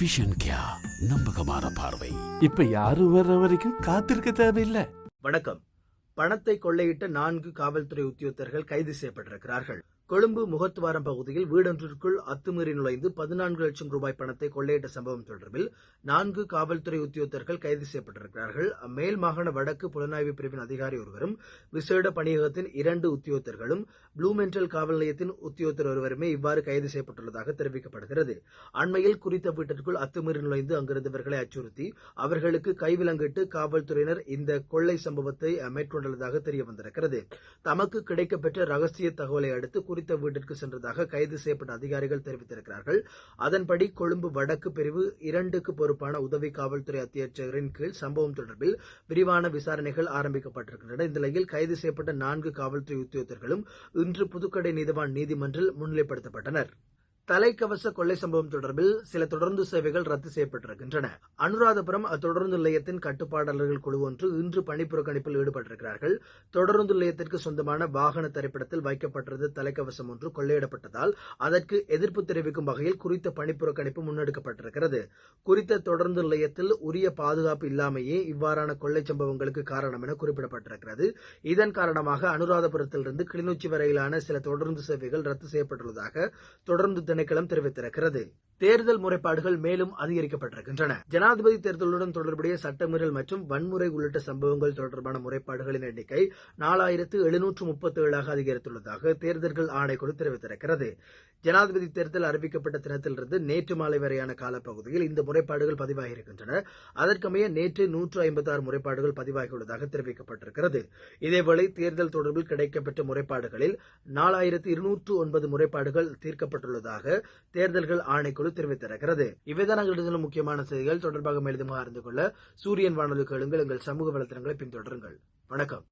Vision கியா நம்பகமான பார்வை. இப்ப யாரும் வர்ற வரைக்கும் காத்திருக்க தேவையில்லை. வணக்கம். பணத்தை கொள்ளையிட்ட நான்கு காவல்துறை உத்தியோகத்தர்கள் கைது செய்யப்பட்டிருக்கிறார்கள். கொழும்பு முகத்துவாரம் பகுதியில் வீடொன்றிற்குள் அத்துமீறி நுழைந்து பதினான்கு லட்சம் ரூபாய் பணத்தை கொள்ளையிட்ட சம்பவம் தொடர்பில் நான்கு காவல்துறை உத்தியோகத்தர்கள் கைது செய்யப்பட்டிருக்கிறார்கள். மேல் மாகாண வடக்கு புலனாய்வு பிரிவின் அதிகாரி ஒருவரும் விசேட பணியகத்தின் இரண்டு உத்தியோகத்தர்களும் ப்ளூமெண்டல் காவல் நிலையத்தின் உத்தியோகத்தர் ஒருவருமே இவ்வாறு கைது செய்யப்பட்டுள்ளதாக தெரிவிக்கப்படுகிறது. அண்மையில் குறித்த வீட்டிற்குள் அத்துமீறி நுழைந்து அங்கிருந்தவர்களை அச்சுறுத்தி அவர்களுக்கு கைவிலங்கிட்டு காவல்துறையினர் இந்த கொள்ளை சம்பவத்தை மேற்கொண்டுள்ளதாக தெரிய வந்திருக்கிறது தமக்கு கிடைக்கப்பெற்ற ரகசிய தகவலை அடுத்து குறித்த வீட்டிற்கு சென்றதாக கைது செய்யப்பட்ட அதிகாரிகள் தெரிவித்திருக்கிறார்கள். அதன்படி கொழும்பு வடக்கு பிரிவு இரண்டுக்கு பொறுப்பான உதவி காவல்துறை அத்தியட்சகரின் கீழ் சம்பவம் தொடர்பில் விரிவான விசாரணைகள் ஆரம்பிக்கப்பட்டிருக்கின்றன. இந்த நிலையில் கைது செய்யப்பட்ட நான்கு காவல்துறை உத்தியோகத்தர்களும் இன்று புதுக்கடை நீதிவான் நீதிமன்றில் முன்னிலைப்படுத்தப்பட்டனர். தலைக்கவச கொள்ளை சம்பவம் தொடர்பில் சில தொடர்ந்து சேவைகள் ரத்து செய்யப்பட்டிருக்கின்றன. அனுராதபுரம் தொடருந்து நிலையத்தின் கட்டுப்பாட்டாளர்கள் குழு ஒன்று இன்று பணிப்புறக்கணிப்பில் ஈடுபட்டிருக்கிறார்கள். தொடருந்து நிலையத்திற்கு சொந்தமான வாகன திரைப்படத்தில் வைக்கப்பட்டிருந்த தலைக்கவசம் ஒன்று கொள்ளையிடப்பட்டதால் அதற்கு எதிர்ப்பு தெரிவிக்கும் வகையில் குறித்த பணிப்புறக்கணிப்பு முன்னெடுக்கப்பட்டிருக்கிறது. குறித்த தொடருந்து நிலையத்தில் உரிய பாதுகாப்பு இல்லாமையே இவ்வாறான கொள்ளை சம்பவங்களுக்கு காரணம் என குறிப்பிடப்பட்டிருக்கிறது. இதன் காரணமாக அனுராதபுரத்திலிருந்து கிளிநொச்சி வரையிலான சில தொடருந்து சேவைகள் ரத்து செய்யப்பட்டுள்ளதாக தொடர்ந்து திணைக்களம் தெரிவித்திருக்கிறது. தேர்தல் முறைப்பாடுகள் மேலும் அதிகரிக்கப்பட்டிருக்கின்றன. ஜனாதிபதி தேர்தலுடன் தொடர்புடைய சட்டமீறல் மற்றும் வன்முறை உள்ளிட்ட சம்பவங்கள் தொடர்பான முறைப்பாடுகளின் எண்ணிக்கை நாலாயிரத்து எழுநூற்று முப்பத்தி ஏழாக அதிகரித்துள்ளதாக தேர்தல்கள் ஆணைக்குழு தெரிவித்திருக்கிறது. ஜனாதிபதி தேர்தல் அறிவிக்கப்பட்ட தினத்திலிருந்து நேற்று மாலை வரையான காலப்பகுதியில் இந்த முறைப்பாடுகள் பதிவாகியிருக்கின்றன. அதற்கமைய நேற்று நூற்று ஐம்பத்தி ஆறு முறைப்பாடுகள் பதிவாகியுள்ளதாக தெரிவிக்கப்பட்டிருக்கிறது. இதேவேளை தேர்தல் தொடர்பில் கிடைக்கப்பெற்ற முறைப்பாடுகளில் நாலாயிரத்து இருநூற்று ஒன்பது முறைப்பாடுகள் தீர்க்கப்பட்டுள்ளதாக தேர்தல்கள் ஆணைக்குழு தெரிவித்திருக்கிறது. இவைதான் எங்களிடம் முக்கியமான செய்திகள் தொடர்பாக மேலும் அறிந்து கொள்ள சூரியன் வானொலி கேளுங்கள் எங்கள் சமூக வலைத்தளங்களை பின்தொடருங்கள். வணக்கம்.